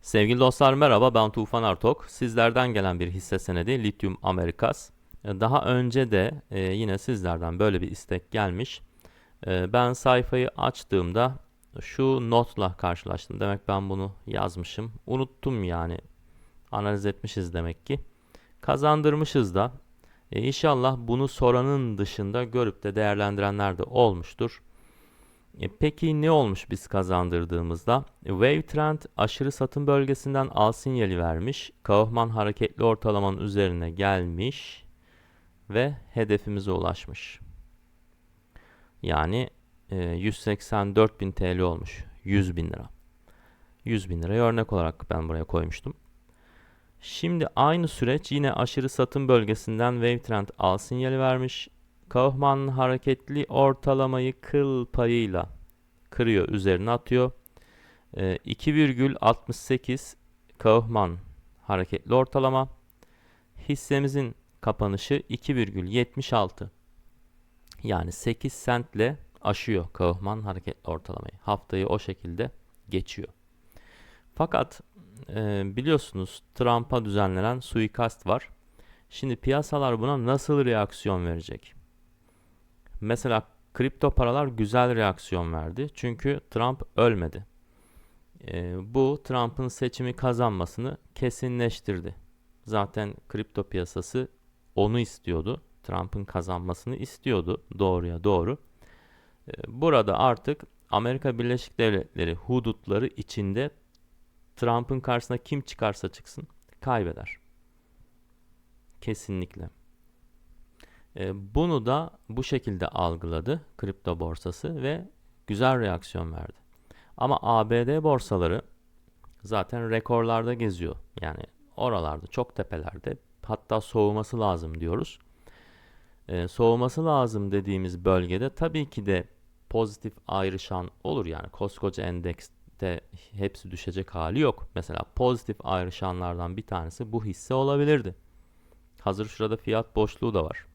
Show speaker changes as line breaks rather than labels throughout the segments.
Sevgili dostlar merhaba ben Tufan Artok. Sizlerden gelen bir hisse senedi Lithium Americas. E, Daha önce de e, yine sizlerden böyle bir istek gelmiş. E, Ben sayfayı açtığımda şu notla karşılaştım. Demek ben bunu yazmışım. Unuttum yani. Analiz etmişiz demek ki. Kazandırmışız da. E, İnşallah bunu soranın dışında görüp de değerlendirenler de olmuştur. E, Peki ne olmuş biz kazandırdığımızda? E, Wave Trend aşırı satım bölgesinden al sinyali vermiş. Kaufman hareketli ortalamanın üzerine gelmiş ve hedefimize ulaşmış. Yani e, 184.000 TL olmuş. 100 bin lira. 100 bin lirayı örnek olarak ben buraya koymuştum. Şimdi aynı süreç yine aşırı satım bölgesinden Wave Trend al sinyali vermiş. Kaufman hareketli ortalamayı kıl payıyla kırıyor, üzerine atıyor. Ee, 2,68 Kaufman hareketli ortalama. Hissemizin kapanışı 2,76. Yani 8 sentle aşıyor Kaufman hareketli ortalamayı. Haftayı o şekilde geçiyor. Fakat e, biliyorsunuz Trump'a düzenlenen suikast var. Şimdi piyasalar buna nasıl reaksiyon verecek? Mesela kripto paralar güzel reaksiyon verdi. Çünkü Trump ölmedi. Ee, bu Trump'ın seçimi kazanmasını kesinleştirdi. Zaten kripto piyasası onu istiyordu. Trump'ın kazanmasını istiyordu doğruya doğru. Ee, burada artık Amerika Birleşik Devletleri hudutları içinde Trump'ın karşısına kim çıkarsa çıksın kaybeder. Kesinlikle. E, Bunu da bu şekilde algıladı kripto borsası ve güzel reaksiyon verdi. Ama ABD borsaları zaten rekorlarda geziyor. Yani oralarda çok tepelerde hatta soğuması lazım diyoruz. E, soğuması lazım dediğimiz bölgede tabii ki de pozitif ayrışan olur yani koskoca endekste hepsi düşecek hali yok. Mesela pozitif ayrışanlardan bir tanesi bu hisse olabilirdi. Hazır şurada fiyat boşluğu da var.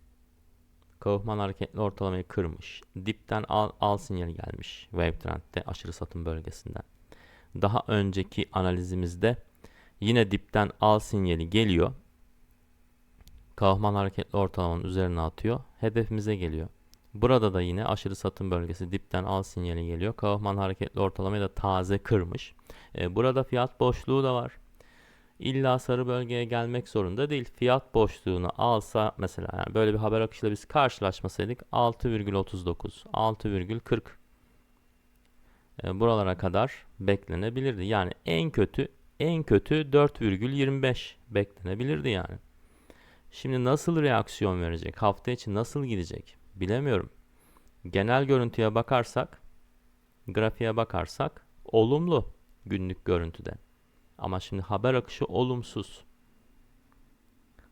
Kaufman hareketli ortalamayı kırmış. Dipten al, al sinyali gelmiş. Wave Trend'de aşırı satım bölgesinden. Daha önceki analizimizde yine dipten al sinyali geliyor. Kaufman hareketli ortalamanın üzerine atıyor. Hedefimize geliyor. Burada da yine aşırı satım bölgesi dipten al sinyali geliyor. Kaufman hareketli ortalamayı da taze kırmış. E, burada fiyat boşluğu da var. İlla sarı bölgeye gelmek zorunda değil. Fiyat boşluğunu alsa mesela yani böyle bir haber akışıyla biz karşılaşmasaydık 6,39, 6,40 e, buralara kadar beklenebilirdi. Yani en kötü en kötü 4,25 beklenebilirdi yani. Şimdi nasıl reaksiyon verecek? Hafta içi nasıl gidecek? Bilemiyorum. Genel görüntüye bakarsak, grafiğe bakarsak olumlu günlük görüntüde. Ama şimdi haber akışı olumsuz.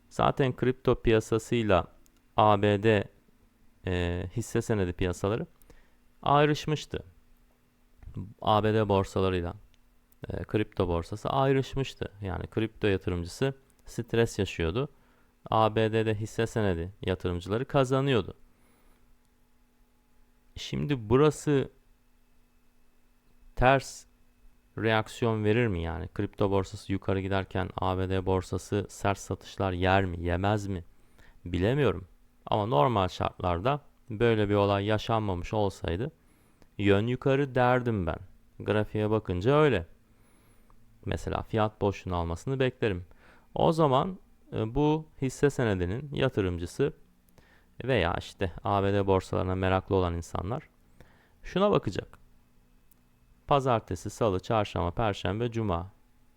Zaten kripto piyasasıyla ABD e, hisse senedi piyasaları ayrışmıştı. ABD borsalarıyla e, kripto borsası ayrışmıştı. Yani kripto yatırımcısı stres yaşıyordu. ABD'de hisse senedi yatırımcıları kazanıyordu. Şimdi burası ters reaksiyon verir mi yani? Kripto borsası yukarı giderken ABD borsası sert satışlar yer mi, yemez mi? Bilemiyorum. Ama normal şartlarda böyle bir olay yaşanmamış olsaydı yön yukarı derdim ben. Grafiğe bakınca öyle. Mesela fiyat boşluğunu almasını beklerim. O zaman e, bu hisse senedinin yatırımcısı veya işte ABD borsalarına meraklı olan insanlar şuna bakacak. Pazartesi, salı, çarşamba, perşembe, cuma.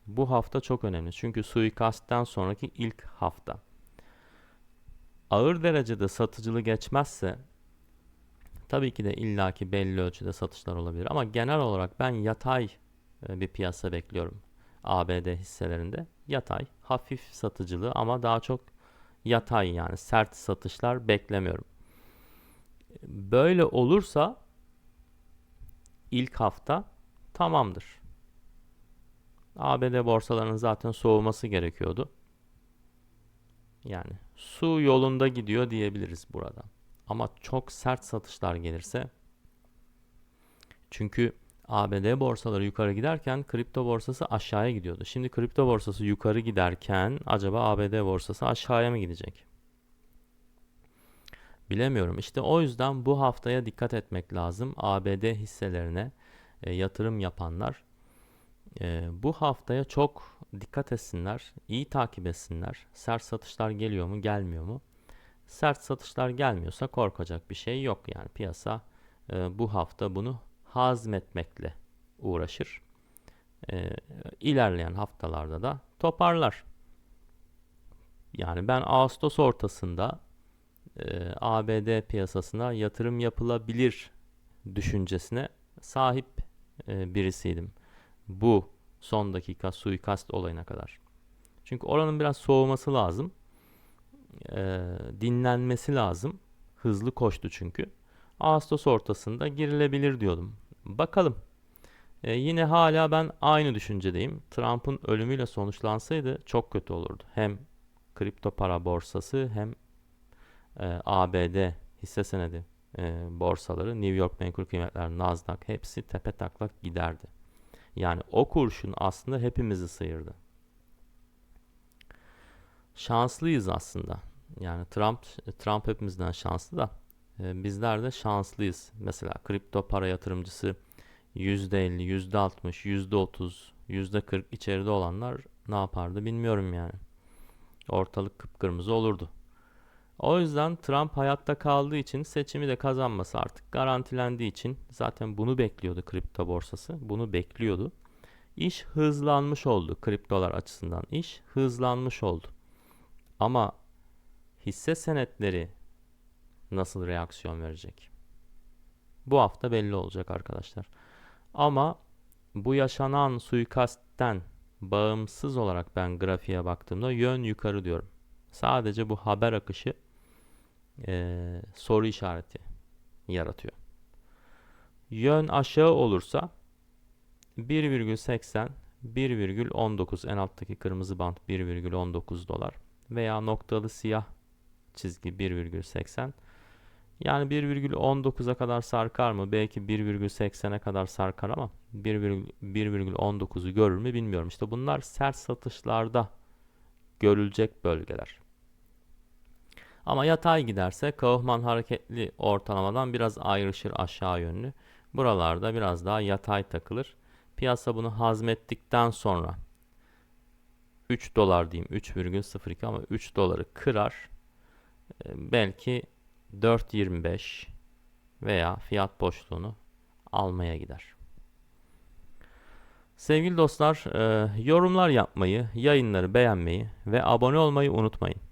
Bu hafta çok önemli. Çünkü suikastten sonraki ilk hafta. Ağır derecede satıcılı geçmezse tabii ki de illaki belli ölçüde satışlar olabilir ama genel olarak ben yatay e, bir piyasa bekliyorum. ABD hisselerinde yatay, hafif satıcılı ama daha çok yatay yani sert satışlar beklemiyorum. Böyle olursa ilk hafta tamamdır. ABD borsalarının zaten soğuması gerekiyordu. Yani su yolunda gidiyor diyebiliriz burada. Ama çok sert satışlar gelirse çünkü ABD borsaları yukarı giderken kripto borsası aşağıya gidiyordu. Şimdi kripto borsası yukarı giderken acaba ABD borsası aşağıya mı gidecek? Bilemiyorum. İşte o yüzden bu haftaya dikkat etmek lazım. ABD hisselerine e, yatırım yapanlar e, bu haftaya çok dikkat etsinler, iyi takip etsinler. Sert satışlar geliyor mu, gelmiyor mu? Sert satışlar gelmiyorsa korkacak bir şey yok. Yani piyasa e, bu hafta bunu hazmetmekle uğraşır. E, ilerleyen haftalarda da toparlar. Yani ben Ağustos ortasında e, ABD piyasasına yatırım yapılabilir düşüncesine sahip e, birisiydim. Bu son dakika suikast olayına kadar. Çünkü oranın biraz soğuması lazım. E, dinlenmesi lazım. Hızlı koştu çünkü. Ağustos ortasında girilebilir diyordum. Bakalım. E, yine hala ben aynı düşüncedeyim. Trump'ın ölümüyle sonuçlansaydı çok kötü olurdu. Hem kripto para borsası hem e, ABD hisse senedi e, borsaları, New York Menkul Kıymetler, Nasdaq hepsi tepe taklak giderdi. Yani o kurşun aslında hepimizi sıyırdı. Şanslıyız aslında. Yani Trump Trump hepimizden şanslı da e, bizler de şanslıyız. Mesela kripto para yatırımcısı %50, %60, %30, %40 içeride olanlar ne yapardı bilmiyorum yani. Ortalık kıpkırmızı olurdu. O yüzden Trump hayatta kaldığı için seçimi de kazanması artık garantilendiği için zaten bunu bekliyordu kripto borsası. Bunu bekliyordu. İş hızlanmış oldu kriptolar açısından. İş hızlanmış oldu. Ama hisse senetleri nasıl reaksiyon verecek? Bu hafta belli olacak arkadaşlar. Ama bu yaşanan suikastten bağımsız olarak ben grafiğe baktığımda yön yukarı diyorum. Sadece bu haber akışı e, soru işareti yaratıyor. Yön aşağı olursa 1,80 1,19 en alttaki kırmızı bant 1,19 dolar veya noktalı siyah çizgi 1,80 yani 1,19'a kadar sarkar mı? Belki 1,80'e kadar sarkar ama 1,19'u görür mü bilmiyorum. İşte bunlar sert satışlarda görülecek bölgeler. Ama yatay giderse Kaufman hareketli ortalamadan biraz ayrışır aşağı yönlü. Buralarda biraz daha yatay takılır. Piyasa bunu hazmettikten sonra 3 dolar diyeyim 3,02 ama 3 doları kırar. Ee, belki 4.25 veya fiyat boşluğunu almaya gider. Sevgili dostlar, e, yorumlar yapmayı, yayınları beğenmeyi ve abone olmayı unutmayın.